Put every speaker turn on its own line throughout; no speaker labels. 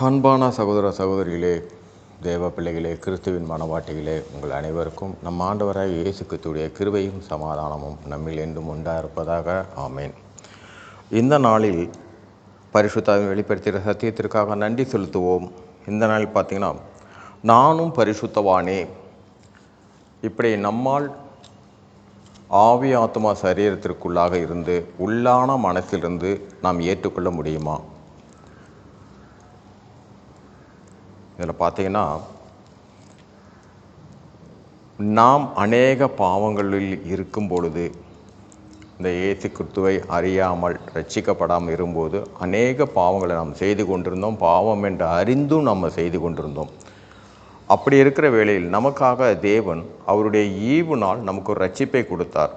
அன்பான சகோதர சகோதரிகளே தேவ பிள்ளைகளே கிறிஸ்துவின் மனவாட்டிகளே உங்கள் அனைவருக்கும் நம் ஆண்டவராய் இயேசு கிறிஸ்துவுடைய கிருபையும் சமாதானமும் நம்மில் என்றும் உண்டாயிருப்பதாக. ஆமேன். இந்த நாளில் பரிசுத்தாவை வெளிப்படுத்துகிற சத்தியத்திற்காக நன்றி செலுத்துவோம். இந்த நாளில் பார்த்தீங்கன்னா நானும் பரிசுத்தவானே. இப்படி நம்மால் ஆவி ஆத்மா சரீரத்திற்குள்ளாக இருந்து உள்ளான மனத்திலிருந்து நாம் ஏற்றுக்கொள்ள முடியுமா? இதில் பார்த்தீங்கன்னா நாம் அநேக பாவங்களில் இருக்கும் பொழுது இந்த இயேசு கிறித்துவை அறியாமல் ரட்சிக்கப்படாமல் இருக்கும்போது அநேக பாவங்களை நாம் செய்து கொண்டிருந்தோம். பாவம் என்று அறிந்தும் நம்ம செய்து கொண்டிருந்தோம். அப்படி இருக்கிற வேளையில் நமக்காக தேவன் அவருடைய ஈவு நாள் நமக்கு ஒரு ரட்சிப்பை கொடுத்தார்.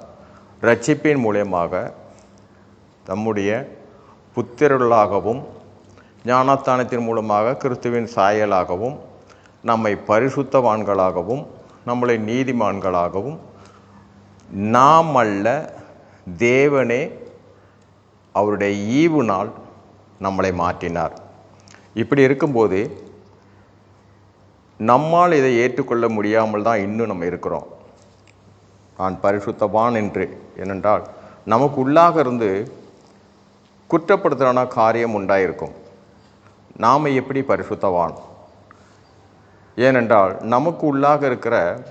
ரட்சிப்பின் மூலயமாக நம்முடைய புத்திரர்களாகவும் ஞானஸ்தானத்தின் மூலமாக கிறிஸ்துவின் சாயலாகவும் நம்மை பரிசுத்தவான்களாகவும் நம்மளை நீதிமான்களாகவும் நாம் அல்ல தேவனே அவருடைய ஈவு நாள் நம்மளை மாற்றினார். இப்படி இருக்கும்போது நம்மால் இதை ஏற்றுக்கொள்ள முடியாமல் தான் இன்னும் நம்ம இருக்கிறோம். நான் பரிசுத்தவான் என்று ஏனென்றால் நமக்கு உள்ளாக இருந்து குற்றப்படுத்துகிறான காரியம் உண்டாயிருக்கும். நாம் எப்படி பரிசுத்தவான்? ஏனென்றால் நமக்கு உள்ளாக இருக்கிற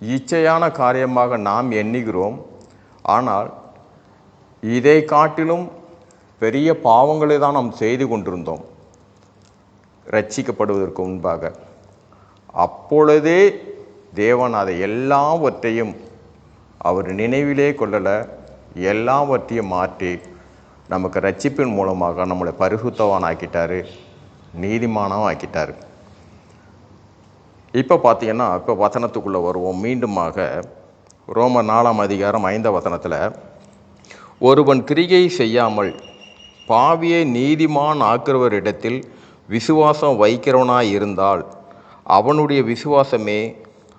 இச்சையான காரியமாக நாம் எண்ணுகிறோம். ஆனால் இதை காட்டிலும் பெரிய பாவங்களை தான் நாம் செய்து கொண்டிருந்தோம். ரட்சிக்கப்படுவதற்கு முன்பாக. அப்பொழுதே தேவன் அதை எல்லாவற்றையும் அவர் நினைவிலே கொள்ளலை எல்லாவற்றையும் மாற்றி நமக்கு ரட்சிப்பின் மூலமாக நம்மளை பரிசுத்தவான் ஆக்கிட்டார் நீதிமானம் ஆக்கிட்டார் இப்போ பார்த்தீங்கன்னா இப்போ வசனத்துக்குள்ளே வருவோம். மீண்டுமாக ரோம நாலாம் அதிகாரம் ஐந்த வசனத்தில் ஒருவன் கிரிகை செய்யாமல் பாவியை நீதிமான் ஆக்கிறவரிடத்தில் விசுவாசம் வைக்கிறவனாய் இருந்தால் அவனுடைய விசுவாசமே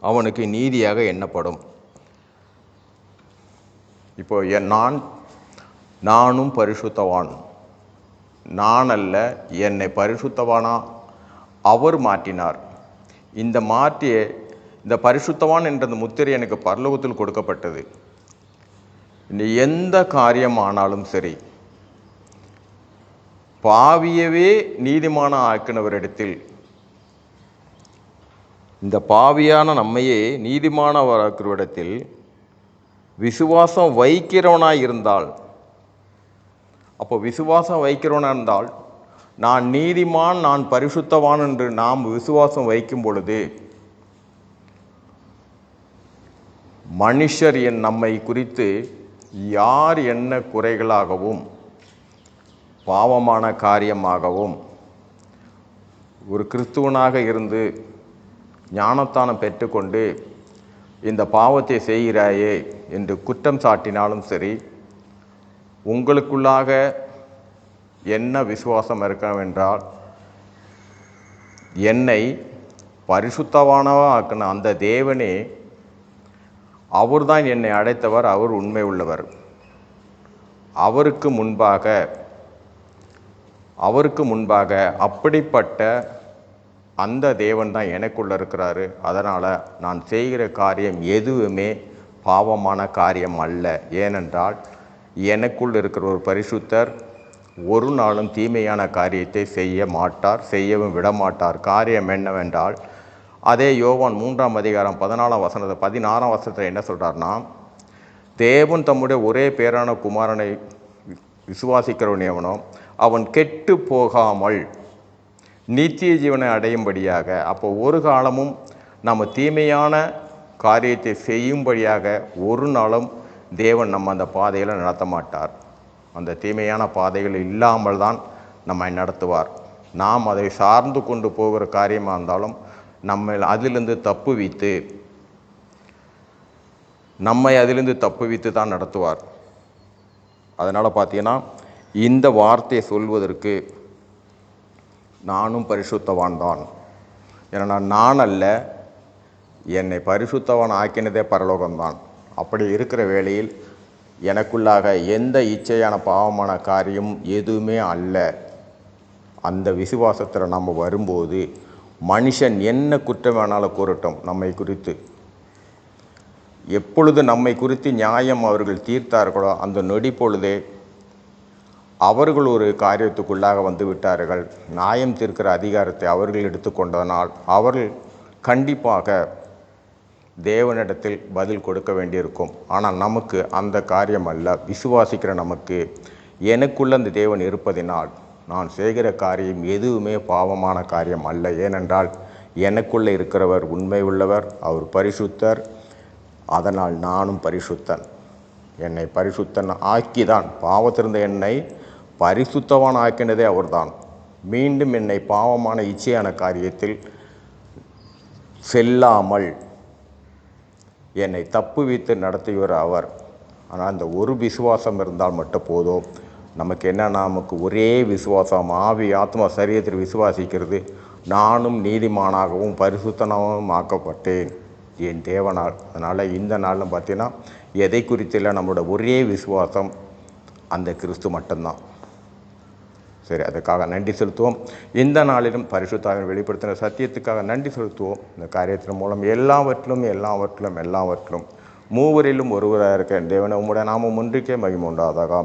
அவனுக்கு நீதியாக எண்ணப்படும். இப்போ என் நான் நானும் பரிசுத்தவான். நான் அல்ல என்னை பரிசுத்தவானா? அவர் மாற்றினார். இந்த மாற்றிய இந்த பரிசுத்தவான் என்ற அந்த முத்திரை எனக்கு பரலோகத்தில் கொடுக்கப்பட்டது. இந்த எந்த காரியம் ஆனாலும் சரி பாவியவே நீதிமான ஆக்கினவரிடத்தில் இந்த பாவியான நம்மையே நீதிமானவராக்கிறவிடத்தில் விசுவாசம் வைக்கிறவனாய் இருந்தால் அப்போ விசுவாசம் வைக்கிறோன்னு இருந்தால் நான் நீதிமான் நான் பரிசுத்தவான் என்று நாம் விசுவாசம் வைக்கும் பொழுது மனுஷர் என் நம்மை குறித்து யார் என்ன குறைகளாகவும் பாவமான காரியமாகவும் ஒரு கிறிஸ்துவனாக இருந்து ஞானத்தானம் பெற்றுக்கொண்டு இந்த பாவத்தை செய்கிறாயே என்று குற்றம் சாட்டினாலும் சரி உங்களுக்குள்ளாக என்ன விசுவாசம் இருக்கவென்றால் என்னை பரிசுத்தவானவா ஆக்கின அந்த தேவனே அவர்தான் என்னை அடைத்தவர் அவர் உண்மை உள்ளவர். அவருக்கு முன்பாக அவருக்கு முன்பாக அப்படிப்பட்ட அந்த தேவன் தான் எனக்குள்ளே இருக்கிறாரு. அதனால் நான் செய்கிற காரியம் எதுவுமே பாவமான காரியம் அல்ல. ஏனென்றால் எனக்குள் இருக்கிற ஒரு பரிசுத்தர் ஒரு நாளும் தீமையான காரியத்தை செய்ய மாட்டார் செய்யவும் விடமாட்டார் காரியம் என்னவென்றால் அதே யோவான் மூன்றாம் அதிகாரம் பதினாலாம் வசனத்தை பதினாறாம் வசனத்தில் என்ன சொல்கிறார்னா தேவன் தம்முடைய ஒரே பேரான குமாரனை விசுவாசிக்கிறவன் எவனோ அவன் கெட்டு போகாமல் நித்திய ஜீவனை அடையும்படியாக அப்போ ஒரு காலமும் நம்ம தீமையான காரியத்தை செய்யும்படியாக ஒரு நாளும் தேவன் நம்ம அந்த பாதையில் நடத்த மாட்டார். அந்த தீமையான பாதைகள் இல்லாமல் தான் நம்மை நடத்துவார். நாம் அதை சார்ந்து கொண்டு போகிற காரியமாக இருந்தாலும் நம்ம அதிலிருந்து தப்புவித்து நம்மை அதிலிருந்து தப்புவித்து தான் நடத்துவார். அதனால் பார்த்தீங்கன்னா இந்த வார்த்தையை சொல்வதற்கு நானும் பரிசுத்தவான் தான். ஏன்னா நான் அல்ல என்னை பரிசுத்தவான் ஆக்கினதே பரலோகம்தான். அப்படி இருக்கிற வேளையில் எனக்குள்ளாக எந்த இச்சையான பாவமான காரியம் எதுவுமே அல்ல. அந்த விசுவாசத்தில் நம்ம வரும்போது மனுஷன் என்ன குற்றம் வேணாலும் கூறட்டும் நம்மை குறித்து. எப்பொழுது நம்மை குறித்து நியாயம் அவர்கள் தீர்த்தார்களோ அந்த நொடி பொழுதே அவர்கள் ஒரு காரியத்துக்குள்ளாக வந்து விட்டார்கள். நியாயம் தீர்க்கிற அதிகாரத்தை அவர்கள் எடுத்துக்கொண்டதனால் அவர்கள் கண்டிப்பாக தேவனிடத்தில் பதில் கொடுக்க வேண்டியிருக்கும். ஆனால் நமக்கு அந்த காரியம் அல்ல விசுவாசிக்கிற நமக்கு எனக்குள்ள அந்த தேவன் இருப்பதினால் நான் செய்கிற காரியம் எதுவுமே பாவமான காரியம் அல்ல. ஏனென்றால் எனக்குள்ளே இருக்கிறவர் உண்மை உள்ளவர் அவர் பரிசுத்தர். அதனால் நானும் பரிசுத்தன். என்னை பரிசுத்தன் ஆக்கிதான். பாவத்திருந்த என்னை பரிசுத்தவான் ஆக்கினதே அவர்தான். மீண்டும் என்னை பாவமான இச்சையான காரியத்தில் செல்லாமல் என்னை தப்புவித்து நடத்தியவர் அவர். ஆனால் அந்த ஒரு விசுவாசம் இருந்தால் மட்டும் போதும். நமக்கு என்ன நமக்கு ஒரே விசுவாசம். ஆவி ஆத்மா சரீரத்தில் விசுவாசிக்கிறது. நானும் நீதிமானாகவும் பரிசுத்தனாகவும் ஆக்கப்பட்டேன். என் தேவனால். அதனால் இந்த நாளில் பார்த்தீங்கன்னா எதை குறித்தில்லை நம்மளோட ஒரே விசுவாசம் அந்த கிறிஸ்து மட்டும்தான். சரி அதுக்காக நன்றி செலுத்துவோம். இந்த நாளிலும் பரிசுத்தாவின் வெளிப்படுத்தின சத்தியத்துக்காக நன்றி செலுத்துவோம். இந்த காரியத்தின் மூலம் எல்லாவற்றிலும் எல்லாவற்றிலும் எல்லாவற்றிலும் மூவரிலும் ஒருவராக இருக்க தேவன உம்முடைய நாமம் ஒன்றுக்கே மகிமுண்டாதாக